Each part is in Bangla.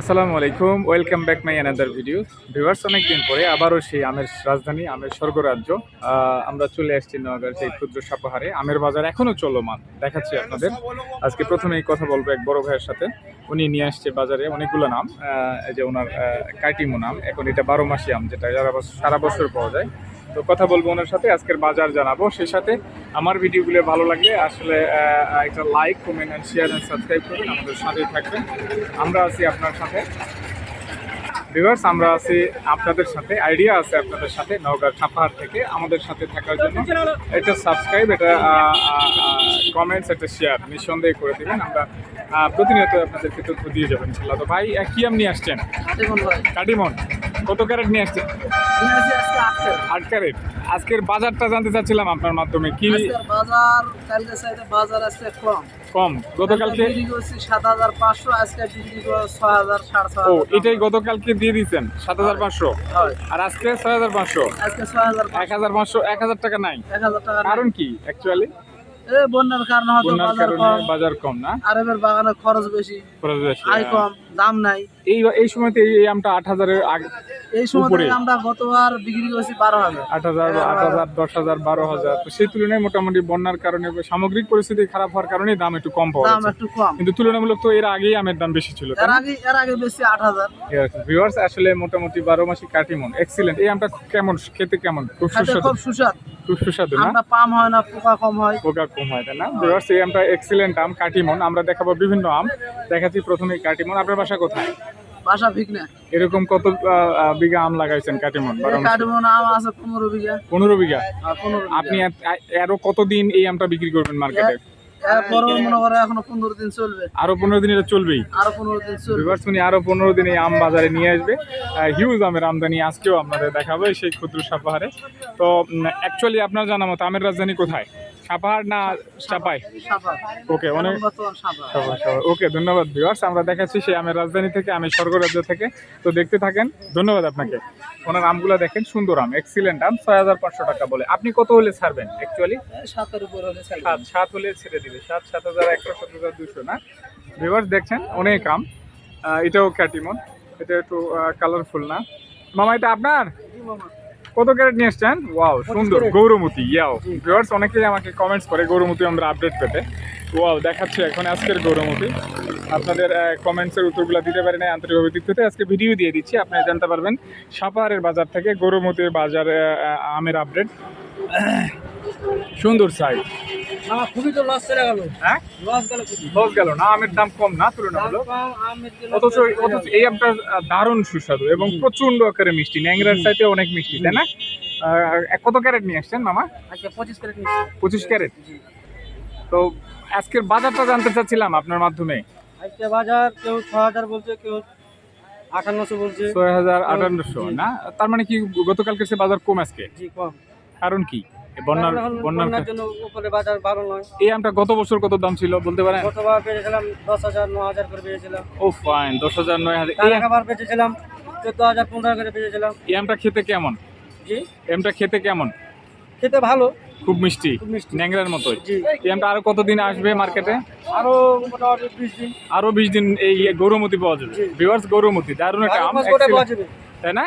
আসসালামু আলাইকুম welcome back my another video viewers অনেকদিন পরে আবারও সেই আমের রাজধানী, আমের স্বর্গরাজ্য আমরা চলে আসছি নোয়াগার সেই ক্ষুদ্র সাপাহারে। আমের বাজার এখনও চলমান, দেখাচ্ছি আপনাদের। আজকে প্রথমেই কথা বলব এক বড় ভাইয়ের সাথে। উনি নিয়ে আসছে বাজারে অনেকগুলো নাম যে ওনার কাটিমো নাম। এখন এটা বারো মাসি আম, যেটা সারা বছর পাওয়া যায়। তো কথা বলব ওনার সাথে আজকের বাজার জানাব। সেই সাথে আমার ভিডিওগুলো ভালো লাগলে আসলে একটা like comment and share and subscribe করবেন আমাদের সাথেই থাকবেন। আমরা আছি আপনার সাথে। ভিউয়ার্স আমরা আছি আপনাদের সাথে। আইডিয়া আছে আপনাদের সাথে নওগাঁ ছাপাহার থেকে আমাদের সাথে থাকার জন্য। এটা সাবস্ক্রাইব এটা কমেন্টস একটা শেয়ার নিঃসন্দেহে করে দেবেন। আমরা প্রতিনিয়ত আপনাদেরকে তথ্য দিয়ে যাবেন ইনশাল্লাহ তো ভাই কি আম নিয়ে আসছেন? কাটিমন। কত ক্যারেট নিয়ে আসছেন? নিয়ে আসি আজকে আটটা আট ক্যারেট। আজকের বাজারটা জানতে চাচ্ছিলাম আপনার মাধ্যমে কি বাজার কালকে সাইডে বাজার আজকে কম। কম। গতকালকে সাত হাজার পাঁচশো আজকে বিক্রি ছয় হাজার সাড়ে ও এটাই গতকালকে দিয়ে দিয়েছেন সাত হাজার পাঁচশো? আর আজকে ছয় হাজার পাঁচশো? আজকে ছয় হাজার এক হাজার পাঁচশো এক হাজার টাকা নাই। এক হাজার টাকা। কারণ কি অ্যাকচুয়ালি বন্যার কারণে কম। বাজার কম না? আরবের বাগানে খরচ বেশি। খরচ বেশি, আয় হ্যাঁ। কম। দাম নাই। এই এই সময়তে এই আমটা আট হাজারের আগে এই সময় উপরে। আমরা গতবার বিক্রি করছি বারো হাজার। আট হাজার আট হাজার দশ হাজার বারো হাজার। তো সেই তুলনায় মোটামুটি বন্যার কারণে সামগ্রিক পরিস্থিতি খারাপ হওয়ার কারণে দাম একটু কম পাওয়া দাম একটু কম। কিন্তু তুলনামূলক তো এর আগেই আমের দাম বেশি ছিল এর আগে এর আগে বেশি আট হাজার। ভিউয়ার্স আসলে মোটামুটি বারো মাসি কাটিমন। এক্সিলেন্ট এই আমটা কেমন? খেতে কেমন? খুব সুস্বাদু। খুব সুস্বাদ। খুব সুস্বাদু না? আমরা পাম হয় না পোকা কম হয়। পোকা কম হয় তাই না? ভিউয়ার্স এই আমটা এক্সিলেন্ট আম কাটিমন। আমরা দেখাবো বিভিন্ন আম। দেখাচ্ছি প্রথমে কাটিমন। আপনার বাসা কোথায়? বাসা ঠিক না এরকম কত বিঘা আম লাগাইছেন কাটিমন? মাসে? কাঠমো আছে পনেরো বিঘা। পনেরো বিঘা? আপনি আরও কতদিন এই আমটা বিক্রি করবেন মার্কেটে? আরও পনেরো দিন এটা চলবেই? আরও পনেরো দিন এই আম বাজারে নিয়ে আসবে। হিউজ আমের আমদানি আজকেও আপনাদের দেখাবো সেই ক্ষুদ্র সাপাহারে তো অ্যাকচুয়ালি আপনার জানা মতো আমের রাজধানী কোথায়? সাপাহার না চাপাই? সাপার ওকে অনেক ওকে ধন্যবাদ ভিউয়ার্স আমরা দেখাচ্ছি সেই আমের রাজধানী থেকে আমি স্বর্গরাজ্য থেকে। তো দেখতে থাকেন ধন্যবাদ আপনাকে। ওনার আমগুলো দেখেন সুন্দর আম এক্সিলেন্ট আম ছয় হাজার পাঁচশো টাকা বলে। আপনি কত হলে ছাড়বেন অ্যাকচুয়ালি সাতের উপর হলে সাত সাত হলে ছেড়ে দিবে। সাত সাত হাজার একশো সাত হাজার দুশো না? ভিউয়ার্স দেখছেন অনেক আম। এটাও ক্যাটিমন এটা একটু কালারফুল না? মামা এটা আপনার? মামা। কত ক্যারেট নিয়ে এসছেন? ওয়াও সুন্দর গৌরমতি ইয়াও। ভিউয়ার্স অনেকেই আমাকে কমেন্টস করে গৌরমতি আমরা আপডেট পেতে। ওয়াও দেখাচ্ছি এখন আজকের গৌরমতি। আপনাদের কমেন্টসের উত্তরগুলো দিতে পারি না আন্তরিকভাবে দিক থেকে আজকে ভিডিও দিয়ে দিচ্ছি। আপনি জানতে পারবেন সাপাহারের বাজার থেকে গৌরমতির বাজার আমের আপডেট সুন্দর সাইজ মামা খুবই তো লস চলে গেল। হ্যাঁ? লস গেল লস গেল না আমের দাম কম না কম, আমের অথচ অথচ এই আমটা দারুণ সুস্বাদু এবং প্রচণ্ড আকারে মিষ্টি। ন্যাংরার চাইতে অনেক মিষ্টি তাই না? কত ক্যারেট নিয়ে আসছেন মামা? আচ্ছা পঁচিশ নিচ্ছি পঁচিশ ক্যারেট? তো আজকের বাজারটা জানতে চাচ্ছিলাম আপনার মাধ্যমে। আজকে বাজার কেউ ছ হাজার বলছে কেউ আটান্নশো বলছে। ছয় হাজার আটান্নশো না? তার মানে কি গতকালকে সে বাজার কম আজকে? জি কম। কারণ কি? বন্যার বন্যার জন্য উপরে বাজার ভালো নয়। এই আমটা গত বছর কত দাম ছিল বলতে পারেন? গতবার পেয়েছিলাম দশ হাজার ন হাজার করে পেয়েছিলাম ও ফাইন দশ হাজার নয় হাজার। এই- আবার বেচেছিলাম চোদ্দ হাজার পনেরো করে বেচেছিলাম। এই আমটা খেতে কেমন? জি? আমটা খেতে কেমন? খেতে ভালো। খুব মিষ্টি ন্যাংরার মতোই। জি। এই আমটা আরও কতদিন আসবে মার্কেটে? আরও মোটামুটি বিশ দিন। আরও বিশ দিন এই গৌরমতি পাওয়া যাবে। ভিউয়ার্স গৌরমতি দারুণ একটা আম তাই না?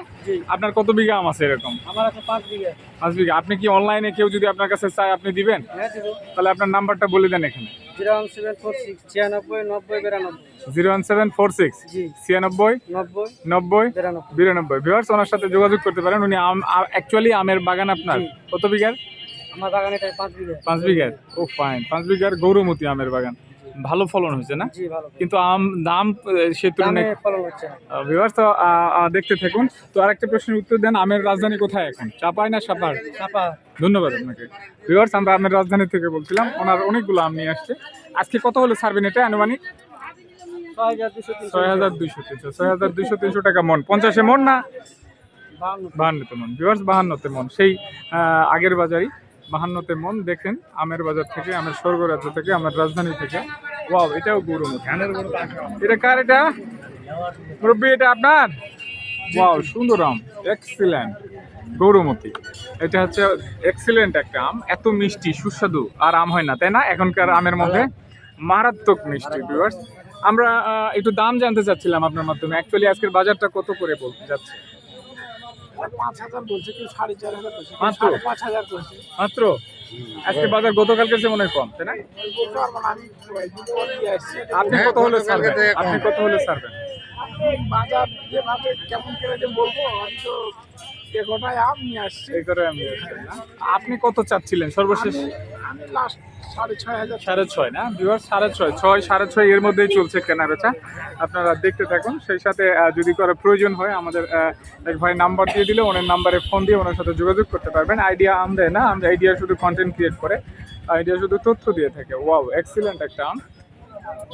আপনার কত বিঘা আম আছে এরকম? আমার আছে পাঁচ বিঘা। পাঁচ বিঘা। আপনি কি অনলাইনে কেউ যদি আপনার কাছে চায় আপনি দিবেন? হ্যাঁ দেবো। তাহলে আপনার নাম্বারটা বলে দেন এখানে। Zero one seven four six ছিয়ানব্বই নব্বই বিরানব্বই। Zero one seven four six ছিয়ানব্বই নব্বই নব্বই বিরানব্বই। বিরানব্বই। ভিউয়ার্স ওনার সাথে যোগাযোগ করতে পারেন। উনি আম অ্যাকচুয়ালি আমের বাগান আপনার। কত বিঘার? আমার বাগানে এটাই পাঁচ বিঘা। পাঁচ বিঘার। ও ফাইন পাঁচ বিঘার গৌরমতি আমের বাগান। ভালো ফলন হয়েছে না? কিন্তু আম দাম সে তুলনায়। ভিউয়ার্স তো দেখতে থাকুন। তো আরেকটা প্রশ্নের উত্তর দেন আমের রাজধানী কোথায় এখন? চাপায় না সাপার? ধন্যবাদ আপনাকে। ভিউয়ার্স আমরা আমের রাজধানী থেকে বলছিলাম ওনার অনেকগুলো আম নিয়ে আসছে। আজকে কত হলো ছাড়বেন এটা আনুমানিক? ছয় হাজার দুইশো তিনশো ছয় হাজার দুইশো তিনশো। টাকা মন। পঞ্চাশে মন না? বাহান্নতে মন। ভিউয়ার্স বাহান্নতে মন। সেই আগের বাজারই বাহান্নতে মন। দেখেন আমের বাজার থেকে আমের স্বর্গরাজ্য থেকে আমার রাজধানী থেকে। ওয়াও এটাও গৌরমতি এটা কার এটা? মুরব্বী, এটা আপনার? ওয়াও সুন্দর আম। এক্সিলেন্ট গৌরমতি। এটা হচ্ছে এক্সিলেন্ট একটা আম। এত মিষ্টি, সুস্বাদু। আর আম হয় না, তাই না? এখনকার আমের মধ্যে মারাত্মক মিষ্টি ভিউয়ার্স আমরা একটু দাম জানতে চাচ্ছিলাম আপনার মাধ্যমে। অ্যাকচুয়ালি আজকের বাজারটা কত করে বলতে যাচ্ছে পাঁচ হাজার বলছে সাড়ে চার হাজার বলছে। মাত্র? পাঁচ হাজার বলছে। মাত্র? আজকে বাজার গতকালকে যে মনে হয় কম তাই না? আপনি হ্যাঁ, কত হলে ছাড়বেন? আপনি কত হলে ছাড়বেন? বাজার যেভাবে কেমন করে যে বলব আমি তো এগোটায় আম আসছি। এ করে আমি আপনি কত চাচ্ছিলেন? সর্বশেষ? লাস্ট সাড়ে ছয় হাজার সাড়ে ছয় না? সাড়ে ছয়। ছয়, সাড়ে ছয় এর মধ্যেই চলছে কেনা বেচা আপনারা দেখতে সেই সাথে যদি প্রয়োজন হয়, আমাদের এক ভাই নাম্বার দিয়ে দিলে ওনার নাম্বারে ফোন দিয়ে ওনার সাথে যোগাযোগ করতে পারবেন। আইডিয়া আম দেয় না। আমরা আইডিয়া শুধু কন্টেন্ট ক্রিয়েট করে। আইডিয়া শুধু তথ্য দিয়ে থাকে। ওয়াও এক্সিলেন্ট একটা আম।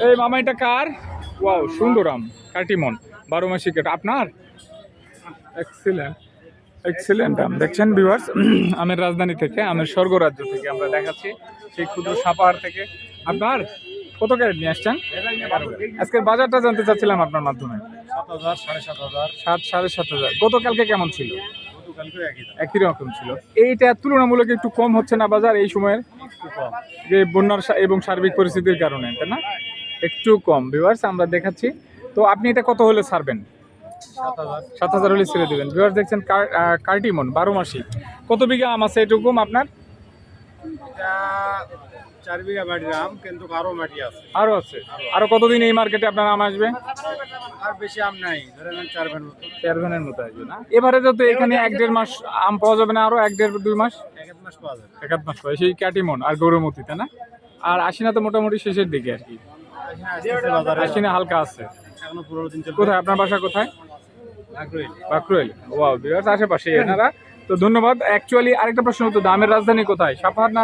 এই মামা এটা কার? ওয়াও সুন্দর আম। কাটিমন। বারো মাসি কেট আপনার? এক্সিলেন্ট এক্সিলেন্ট আম দেখছেন ভিউয়ার্স আমের রাজধানী থেকে আমের স্বর্গরাজ্য থেকে আমরা দেখাচ্ছি সেই ক্ষুদ্র সাপাহার থেকে। আপনার কত ক্যারেট নিয়ে আসছেন? আজকের বাজারটা জানতে চাচ্ছিলাম আপনার মাধ্যমে। সাত হাজার সাড়ে সাত হাজার। সাত সাড়ে সাত হাজার। গতকালকে কেমন ছিল? একই রকম ছিল। এইটা তুলনামূলক একটু কম হচ্ছে না বাজার এই সময়ের? যে বন্যার এবং সার্বিক পরিস্থিতির কারণে তাই না? একটু কম ভিউয়ার্স আমরা দেখাচ্ছি। তো আপনি এটা কত হলে ছাড়বেন? সাত হাজার সাত হলে ছেড়ে দেবেন। ভিউয়ার্স দেখছেন কার্টিমন বারো মাসি। কত বিঘা আম আছে এটুকুম আপনার? চার বিঘা মাটির আম কিন্তু আরও মাটি আছে। আরও কতদিন এই মার্কেটে আপনার আম আসবে? আর বেশি আম নাই ধরেন চার ভ্যান মতো। চার জনের মতো আসবে না? এবারে তো এখানে এক দেড় মাস আম পাওয়া যাবে না আরও এক দেড় দুই মাস? এক এক মাস পাওয়া যাবে। এক আধ মাস পাওয়া সেই ক্যাটিমন আর গৌরমতি তাই না? আর আশিনা তো মোটামুটি শেষের দিকে আর কি। আশিনা হালকা আছে। এখনও পনেরো দিন চলবে। কোথায়? আপনার বাসা কোথায়? আগ্রহী বাকরুয়েল ওয়াও বিরাট আশেপাশে এনারা। তো ধন্যবাদ। অ্যাকচুয়ালি আরেকটা প্রশ্ন হতো দামের রাজধানী কোথায়? সাপাহার না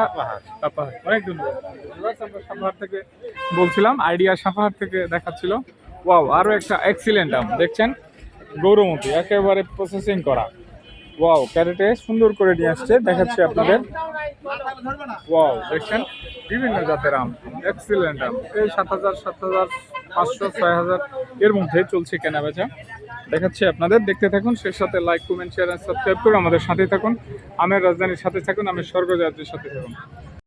সাপাহার অনেক ধন্যবাদ। সাপাহার থেকে বলছিলাম। আইডিয়া সাপাহার থেকে দেখাচ্ছিল। ওয়াও আরও একটা এক্সিলেন্ট দাম। দেখছেন? গৌরমতি একেবারে প্রসেসিং করা। ওয়াও ক্যারেটে সুন্দর করে নিয়ে আসছে। দেখাচ্ছি আপনাদের। ওয়াও দেখছেন? বিভিন্ন জাতের আম। এক্সিলেন্ট আম। এই সাত হাজার সাত হাজার পাঁচশো, ছয় হাজার এর মধ্যে চলছে কেনা বেচা দেখাচ্ছি আপনাদের, দেখতে থাকুন, সেই সাথে লাইক কমেন্ট শেয়ার সাবস্ক্রাইব করে আমাদের সাথে থাকুন। আমের রাজধানীর সাথে থাকুন আমের স্বর্গরাজ্যের সাথে থাকুন।